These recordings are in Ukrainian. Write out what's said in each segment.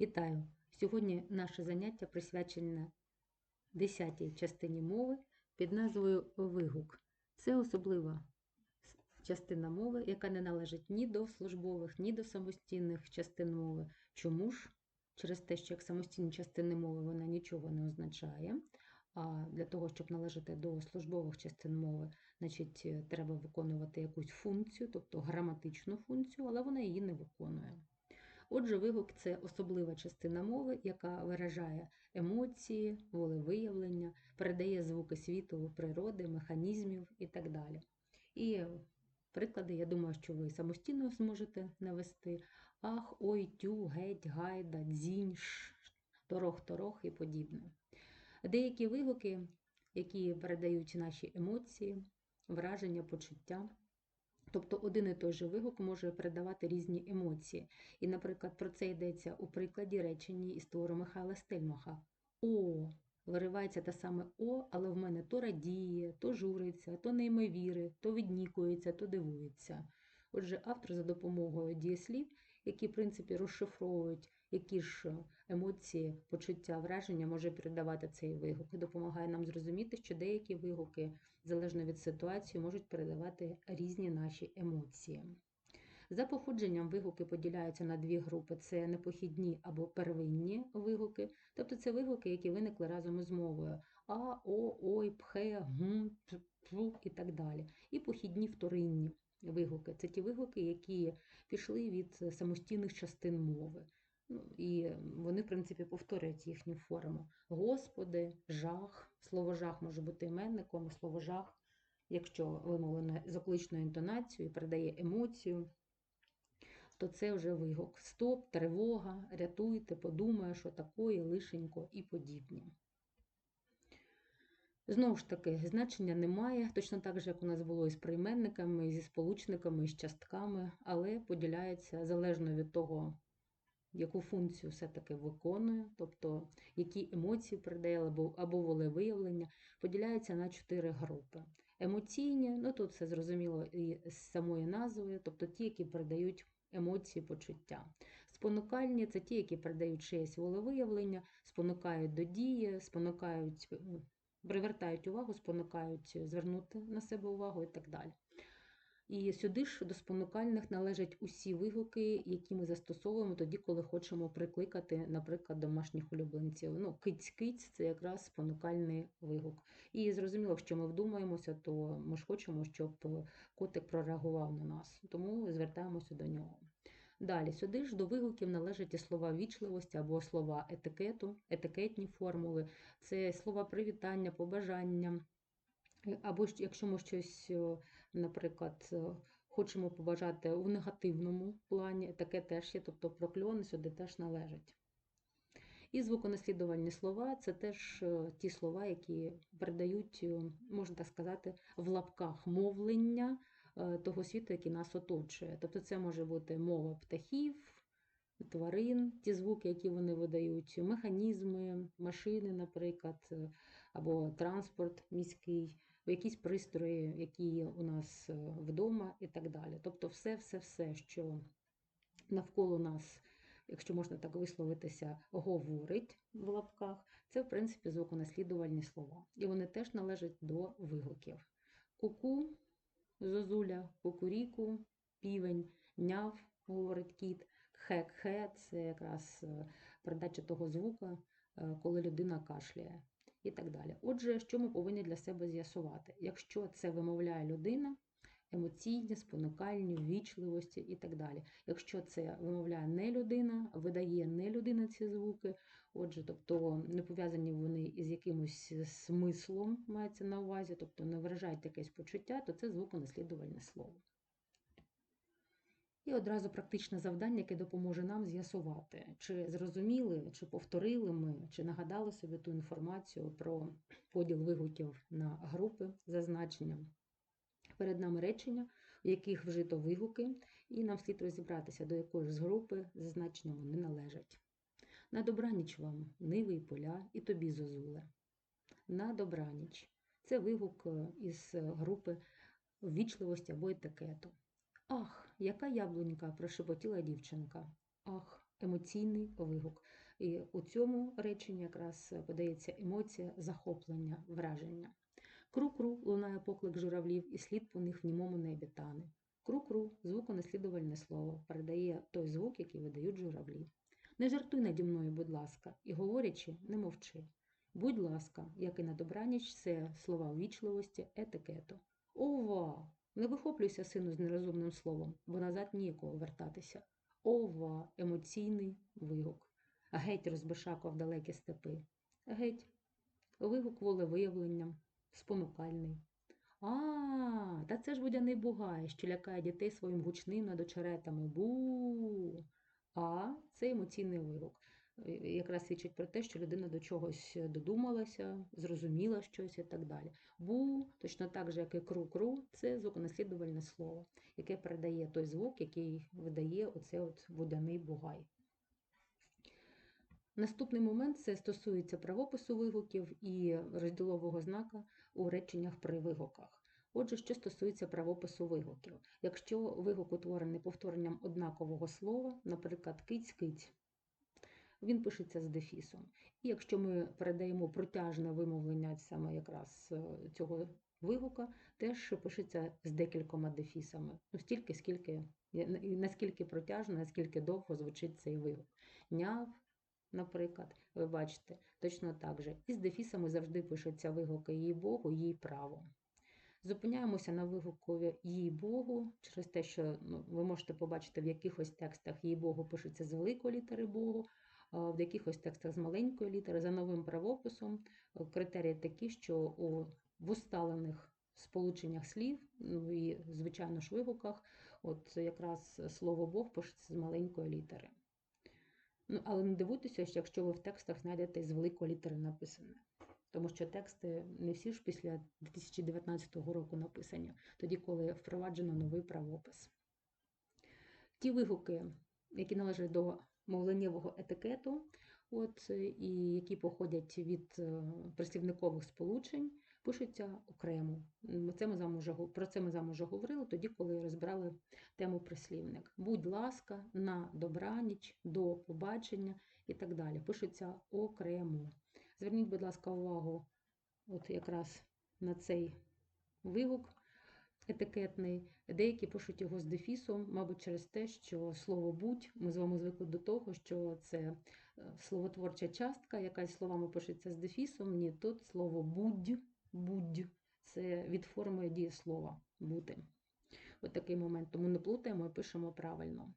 Вітаю! Сьогодні наше заняття присвячене 10 частині мови під назвою Вигук. Це особлива частина мови, яка не належить ні до службових, ні до самостійних частин мови. Чому ж? Через те, що як самостійні частини мови вона нічого не означає. А для того, щоб належати до службових частин мови, значить, е, треба виконувати якусь функцію, тобто граматичну функцію, але вона її не виконує. Отже, вигук це особлива частина мови, яка виражає емоції, волевиявлення, передає звуки світу, природи, механізмів і так далі. І приклади, я думаю, що ви самостійно зможете навести ах, ой, тю, геть, гайда, дзінь, ш, торох-торох і подібне. Деякі вигуки, які передають наші емоції, враження, почуття. Тобто один і той же вигук може передавати різні емоції. І, наприклад, про це йдеться у прикладі реченні із твору Михайла Стельмаха. О, виривається те саме О, але в мене то радіє, то журиться, то неймовіри, то віднікується, то дивується. Отже, автор за допомогою дієслів, які, в принципі, розшифровують, які ж емоції, почуття, враження може передавати цей вигук, і допомагає нам зрозуміти, що деякі вигуки, залежно від ситуації, можуть передавати різні наші емоції. За походженням вигуки поділяються на дві групи: це непохідні або первинні вигуки, тобто це вигуки, які виникли разом із мовою а, о, ой, пхе, гм, пф і так далі. І похідні вторинні вигуки це ті вигуки, які пішли від самостійних частин мови. Ну, І вони, в принципі, повторюють їхню форму. Господи, жах. Слово жах може бути іменником, слово жах, якщо вимовлене з окличною інтонацією, передає емоцію, то це вже вигук. Стоп, тривога, рятуйте, подумає, що такое, лишенько і подібні. Знову ж таки, значення немає, точно так же, як у нас було із прийменниками, зі сполучниками, з частками, але поділяється залежно від того, яку функцію все-таки виконує, тобто які емоції передає або, або волевиявлення, поділяється на чотири групи. Емоційні, ну тут все зрозуміло і з самої назви, тобто ті, які передають емоції, почуття. Спонукальні це ті, які передають чиєсь волевиявлення, спонукають до дії, спонукають, привертають увагу, спонукають звернути на себе увагу і так далі. І сюди ж до спонукальних належать усі вигуки, які ми застосовуємо тоді, коли хочемо прикликати, наприклад, домашніх улюбленців. Ну, киць-киць це якраз спонукальний вигук. І зрозуміло, що ми вдумаємося, то ми ж хочемо, щоб котик прореагував на нас, тому звертаємося до нього. Далі, сюди ж до вигуків належать і слова вічливості або слова етикету, етикетні формули, це слова привітання, побажання. Або якщо ми щось, наприклад, хочемо побажати у негативному плані, таке теж є, тобто прокльони сюди теж належать. І звуконаслідувальні слова це теж ті слова, які передають, можна так сказати, в лапках мовлення того світу, який нас оточує. Тобто це може бути мова птахів, тварин, ті звуки, які вони видають, механізми, машини, наприклад, або транспорт міський якісь пристрої, які є у нас е, вдома і так далі. Тобто, все-все-все, що навколо нас, якщо можна так висловитися, говорить в лапках, це, в принципі, звуконаслідувальні слова. І вони теж належать до вигуків. Куку, зозуля, кукуріку, півень, няв, говорить кіт, хек-хе це якраз е, передача того звука, е, коли людина кашляє і так далі. Отже, що ми повинні для себе з'ясувати? Якщо це вимовляє людина, емоційні, спонукальні, ввічливості і так далі. Якщо це вимовляє не людина, видає не людина ці звуки, отже, тобто не пов'язані вони із якимось смислом, мається на увазі, тобто не виражають якесь почуття, то це звуконаслідувальне слово. І одразу практичне завдання, яке допоможе нам з'ясувати, чи зрозуміли, чи повторили ми, чи нагадали собі ту інформацію про поділ вигуків на групи за значенням. Перед нами речення, в яких вжито вигуки, і нам слід розібратися, до якої з групи за значенням вони належать. На добраніч вам, ниви і поля, і тобі зозуле. На добраніч це вигук із групи ввічливості або етикету. Ах, яка яблунька, прошепотіла дівчинка. Ах, емоційний вигук. І у цьому реченні якраз подається емоція захоплення, враження. Кру-кру лунає поклик журавлів, і слід по них в німому небі тане. Кру-кру звуконаслідувальне слово передає той звук, який видають журавлі. Не жартуй наді мною, будь ласка, і говорячи, не мовчи. Будь ласка, як і на добраніч, це слова ввічливості, етикету. Ова! Не вихоплюйся, сину, з нерозумним словом, бо назад ніякого вертатися. Ова! Емоційний вигук. Геть розбишакав далекі степи. Геть. Вигук волевиявленням, спонукальний. А, та це ж водяний бугай, що лякає дітей своїм гучним над очеретами. Бу. А це емоційний вигук. Е, Якраз свідчить про те, що людина до чогось додумалася, зрозуміла щось і так далі. Бу, точно так же, як і кру-кру, це звуконаслідувальне слово, яке передає той звук, який видає оце от водяний бугай. Наступний момент це стосується правопису вигуків і розділового знака у реченнях при вигуках. Отже, що стосується правопису вигуків. Якщо вигук утворений повторенням однакового слова, наприклад, киць-киць, він пишеться з дефісом. І якщо ми передаємо протяжне вимовлення саме якраз е, цього вигука, теж пишеться з декількома дефісами. Ну, стільки, скільки, наскільки протяжно, наскільки довго звучить цей вигук. Няв, наприклад, ви бачите, точно так же. І з дефісами завжди пишуться вигуки їй Богу, їй право. Зупиняємося на вигукові їй Богу, через те, що ну, ви можете побачити, в якихось текстах їй Богу пишеться з великої літери Богу, в якихось текстах з маленької літери. За новим правописом критерії такі, що у в усталених сполученнях слів, ну і, звичайно ж, вигуках, от якраз слово Бог пишеться з маленької літери. Ну, але не дивуйтеся, що якщо ви в текстах знайдете з великої літери написане. Тому що тексти не всі ж після 2019 року написані, тоді, коли впроваджено новий правопис. Ті вигуки, які належать до мовленнєвого етикету, от, і які походять від е, прислівникових сполучень, пишуться окремо. Це ми вже, про це ми з вами вже говорили тоді, коли розбирали тему прислівник. Будь ласка, на добраніч, до побачення і так далі. Пишуться окремо. Зверніть, будь ласка, увагу от якраз на цей вигук етикетний. Деякі пишуть його з дефісом, мабуть, через те, що слово будь, ми з вами звикли до того, що це е, словотворча частка, якась словами пишеться з дефісом. Ні, тут слово будь, будь це від форми дієслова бути. От такий момент. Тому не плутаємо і пишемо правильно.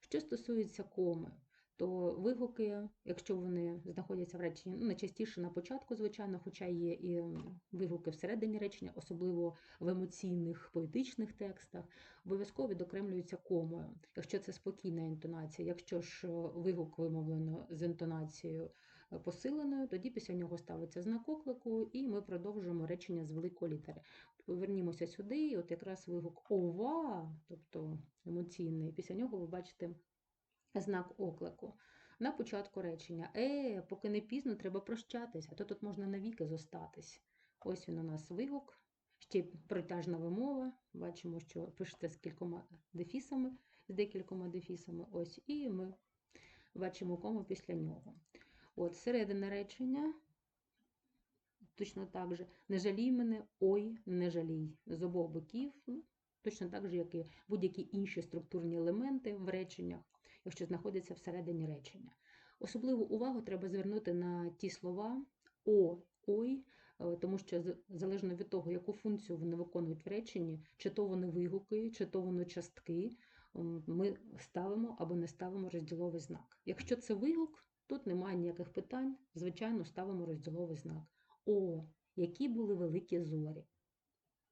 Що стосується коми, то вигуки, якщо вони знаходяться в реченні, ну, найчастіше на початку, звичайно, хоча є і вигуки всередині речення, особливо в емоційних поетичних текстах, обов'язково відокремлюються комою, якщо це спокійна інтонація. Якщо ж вигук вимовлено з інтонацією посиленою, тоді після нього ставиться знак оклику, і ми продовжуємо речення з великої літери. Повернімося сюди, і от якраз вигук ова, тобто емоційний, після нього ви бачите знак оклику. На початку речення Е, поки не пізно, треба прощатись, а то тут можна навіки зостатись. Ось він у нас вигук, ще протяжна вимова. Бачимо, що пишеться з кількома дефісами, з декількома дефісами. Ось, і ми бачимо кому після нього. От, середина речення. Точно так же не жалій мене, ой, не жалій. З обох боків, ну, точно так же, як і будь-які інші структурні елементи в реченнях якщо знаходиться всередині речення. Особливу увагу треба звернути на ті слова о, ой, е, тому що залежно від того, яку функцію вони виконують в реченні, чи то вони вигуки, чи то вони частки, ми ставимо або не ставимо розділовий знак. Якщо це вигук, тут немає ніяких питань, звичайно, ставимо розділовий знак. О, які були великі зорі.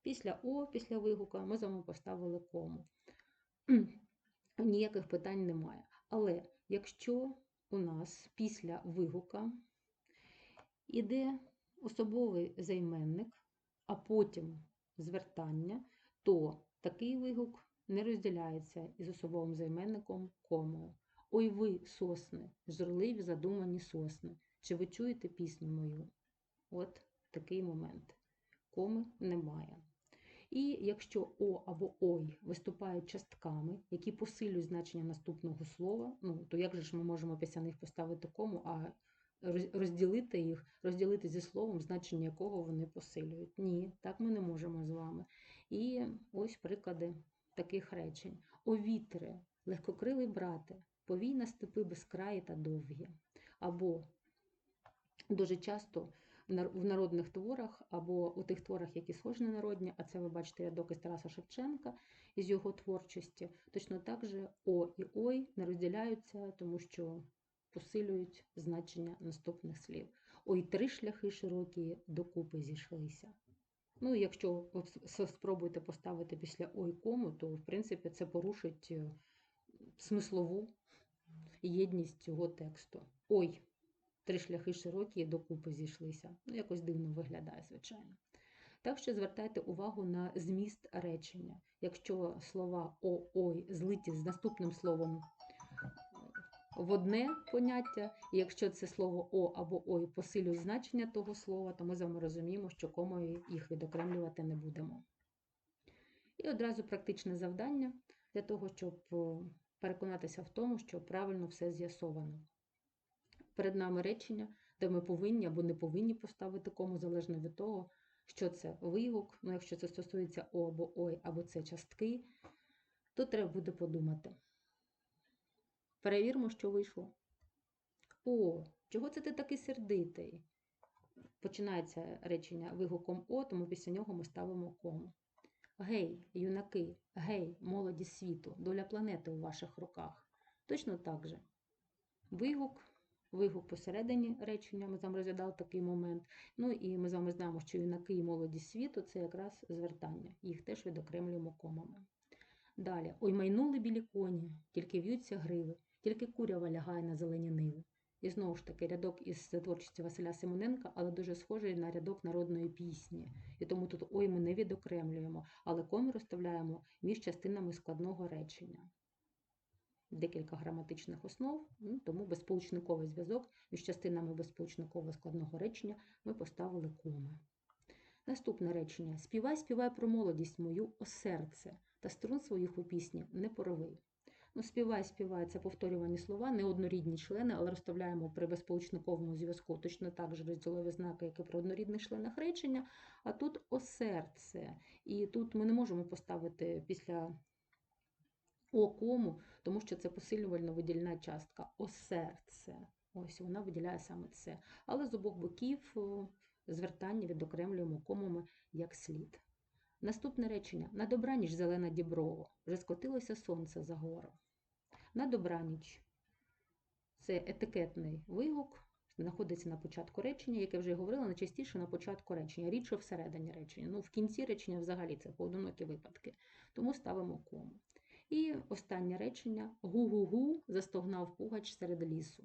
Після О, після вигука ми з вами поставили кому ніяких питань немає. Але якщо у нас після вигука іде особовий займенник, а потім звертання, то такий вигук не розділяється із особовим займенником комою. Ой ви, сосни, журливі задумані сосни. Чи ви чуєте пісню мою? От такий момент. Коми немає. І якщо О або Ой виступають частками, які посилюють значення наступного слова, ну то як же ж ми можемо після них поставити кому, а розділити їх, розділити зі словом, значення якого вони посилюють? Ні, так ми не можемо з вами. І ось приклади таких речень: О вітре, легкокрилий брате, повій на степи безкраї та довгі. Або дуже часто в народних творах або у тих творах, які схожі на народні, а це ви бачите рядок із Тараса Шевченка із його творчості. Точно так же О і Ой не розділяються, тому що посилюють значення наступних слів. Ой, три шляхи широкі докупи зійшлися. Ну, якщо спробуєте поставити після ой кому, то в принципі це порушить е, смислову єдність цього тексту. Ой, три шляхи широкі докупи зійшлися. Ну, якось дивно виглядає, звичайно. Так що звертайте увагу на зміст речення. Якщо слова о, ой злиті з наступним словом в одне поняття, і якщо це слово о або ой посилює значення того слова, то ми з вами розуміємо, що комою їх відокремлювати не будемо. І одразу практичне завдання для того, щоб е, переконатися в тому, що правильно все з'ясовано. Перед нами речення, де ми повинні або не повинні поставити кому, залежно від того, що це вигук, ну якщо це стосується о або ой, або це частки, то треба буде подумати. Перевіримо, що вийшло. О, чого це ти такий сердитий? Починається речення вигуком О, тому після нього ми ставимо кому. Гей, юнаки, гей, молоді світу, доля планети у ваших руках. Точно так же. Вигук, вигук посередині речення, ми вами розглядали такий момент. Ну і ми з вами знаємо, що юнаки і молоді світу це якраз звертання. Їх теж відокремлюємо комами. Далі. Ой, майнули білі коні, тільки в'ються гриви, тільки курява лягає на зелені ниви. І знову ж таки рядок із творчості Василя Симоненка, але дуже схожий на рядок народної пісні. І тому тут ой ми не відокремлюємо, але коми розставляємо між частинами складного речення. Декілька граматичних основ, ну, тому безполучниковий зв'язок між частинами безполучникового складного речення ми поставили коми. Наступне речення: Співай, співай про молодість мою, о серце, та струн своїх у пісні не порови. Ну, співай, співай це повторювані слова, не однорідні члени, але розставляємо при безполучниковому зв'язку точно так же розділові знаки, як і при однорідних членах речення. А тут о серце. І тут ми не можемо поставити після о кому, тому що це посилювально видільна частка о серце. Ось вона виділяє саме це. Але з обох боків звертання відокремлюємо комами як слід. Наступне речення: на добраніч зелена діброво, вже скотилося сонце за гору. На добраніч це етикетний вигук, знаходиться на початку речення, яке вже говорила, найчастіше на початку речення, рідше всередині речення. Ну, в кінці речення взагалі це поодинокі випадки. Тому ставимо кому. І останнє речення: гу-гу-гу застогнав пугач серед лісу.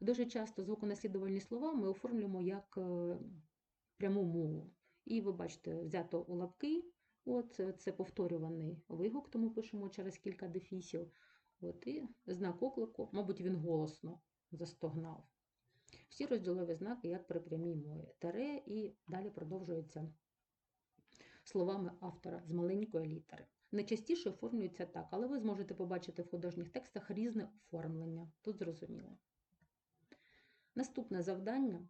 Дуже часто звуконаслідувальні слова ми оформлюємо як е, пряму мову. І ви бачите, взято у лапки, от е, це повторюваний вигук, тому пишемо через кілька дефісів. От, і знак оклику, мабуть, він голосно застогнав. Всі розділові знаки, як при прямій мові. Таре і далі продовжується словами автора з маленької літери. Найчастіше оформлюється так, але ви зможете побачити в художніх текстах різне оформлення. Тут зрозуміло. Наступне завдання.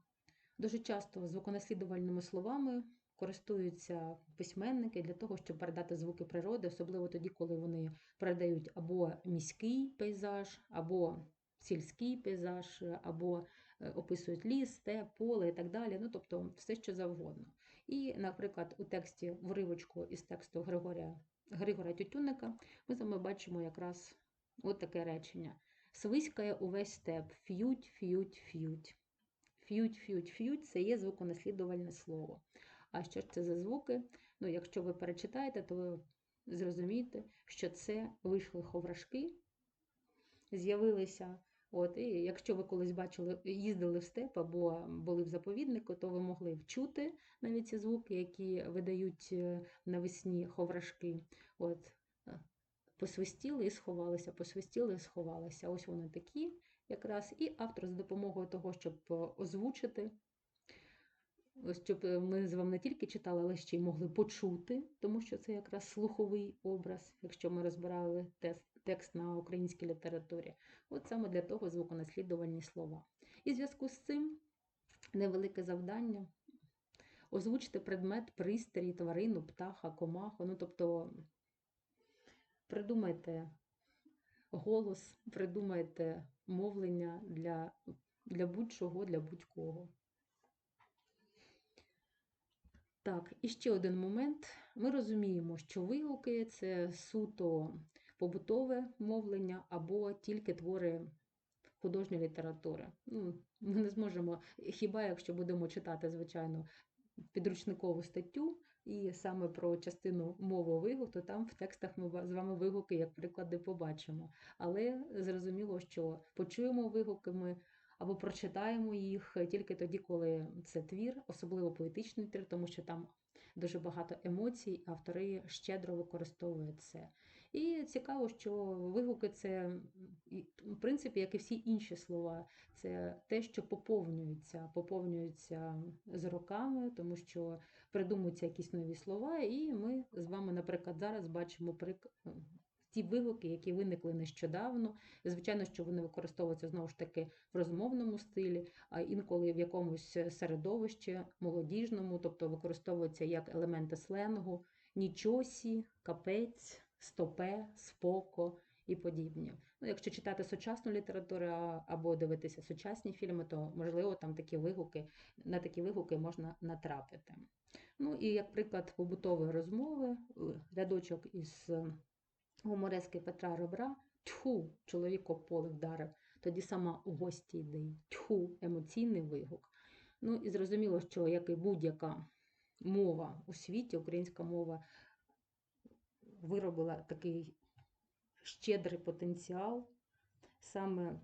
Дуже часто звуконаслідувальними словами користуються письменники для того, щоб передати звуки природи, особливо тоді, коли вони передають або міський пейзаж, або сільський пейзаж, або е, описують ліс, степ, поле і так далі. Ну, тобто все, що завгодно. І, наприклад, у тексті в уривочку із тексту Григорія Григора Тютюнника ми з вами бачимо якраз от таке речення. Свиськає увесь степ, ф'ють, ф'ють, ф'ють. Ф'ють, ф'ють, ф'ють це є звуконаслідувальне слово. А що ж це за звуки? Ну, якщо ви перечитаєте, то ви зрозумієте, що це вийшли ховрашки, з'явилися. От, і якщо ви колись бачили, їздили в степ або були в заповіднику, то ви могли вчути навіть ці звуки, які видають е, навесні ховрашки. От, е, посвистіли і сховалися, посвистіли і сховалися. Ось вони такі якраз. І автор з допомогою того, щоб е, озвучити щоб е, ми з вами не тільки читали, але ще й могли почути, тому що це якраз слуховий образ, якщо ми розбирали текст на українській літературі. От саме для того звуконаслідувальні слова. І в зв'язку з цим невелике завдання. Озвучте предмет, пристрій, тварину, птаха, комаху. Ну, тобто придумайте голос, придумайте мовлення для, для будь-чого, для будь-кого. Так, і ще один момент. Ми розуміємо, що вигуки це суто побутове мовлення або тільки твори художньої літератури. Ну, ми не зможемо, хіба якщо будемо читати, звичайно, підручникову статтю і саме про частину мови вигук, то там в текстах ми з вами вигуки, як приклади, побачимо. Але зрозуміло, що почуємо вигуки ми або прочитаємо їх тільки тоді, коли це твір, особливо поетичний твір, тому що там дуже багато емоцій, автори щедро використовують це. І цікаво, що вигуки це, в принципі, як і всі інші слова, це те, що поповнюється, поповнюється з роками, тому що придумуються якісь нові слова, і ми з вами, наприклад, зараз бачимо прик... ті вигуки, які виникли нещодавно. Звичайно, що вони використовуються знову ж таки в розмовному стилі, а інколи в якомусь середовищі молодіжному, тобто використовуються як елементи сленгу, нічосі, капець стопе, споко і подібні. Ну, Якщо читати сучасну літературу або дивитися сучасні фільми, то можливо там такі вигуки, на такі вигуки можна натрапити. Ну і як приклад побутової розмови, рядочок із гуморески Петра Ребра. Тьху, чоловік об поле вдарив, тоді сама у гості йди, тьху, емоційний вигук. Ну і зрозуміло, що як і будь-яка мова у світі, українська мова виробила такий щедрий потенціал. Саме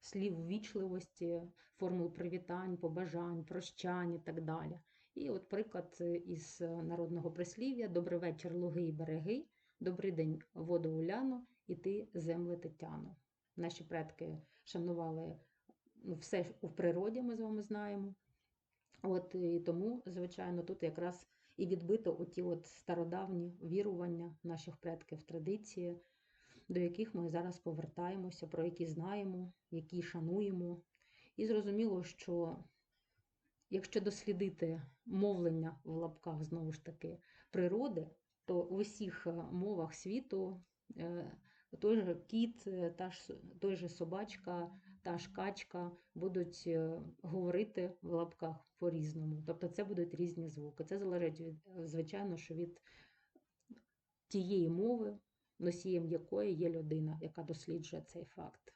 слів ввічливості, формул привітань, побажань, прощань і так далі. І от приклад із народного прислів'я Добрий вечір, луги і береги, добрий день, воду Уляно, і ти земле Тетяно. Наші предки шанували ну, все у природі, ми з вами знаємо. От і тому, звичайно, тут якраз і відбито оті от стародавні вірування наших предків, традиції, до яких ми зараз повертаємося, про які знаємо, які шануємо. І зрозуміло, що якщо дослідити мовлення в лапках знову ж таки природи, то в усіх е, мовах світу е, той же кіт, е, та ж, той же собачка, та ж качка будуть говорити в лапках по-різному. Тобто це будуть різні звуки. Це залежить, від, звичайно, що від тієї мови, носієм якої є людина, яка досліджує цей факт.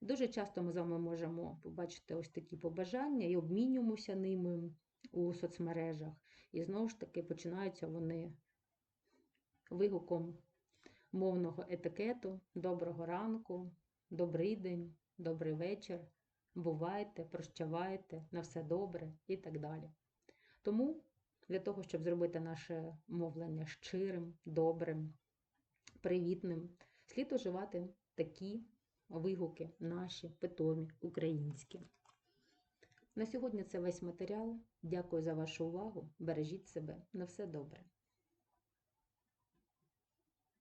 Дуже часто ми з вами можемо побачити ось такі побажання і обмінюємося ними у соцмережах. І знову ж таки починаються вони вигуком мовного етикету, доброго ранку, добрий день, добрий вечір бувайте, прощавайте, на все добре і так далі. Тому для того, щоб зробити наше мовлення щирим, добрим, привітним, слід уживати такі вигуки, наші питомі, українські. На сьогодні це весь матеріал. Дякую за вашу увагу. Бережіть себе. На все добре.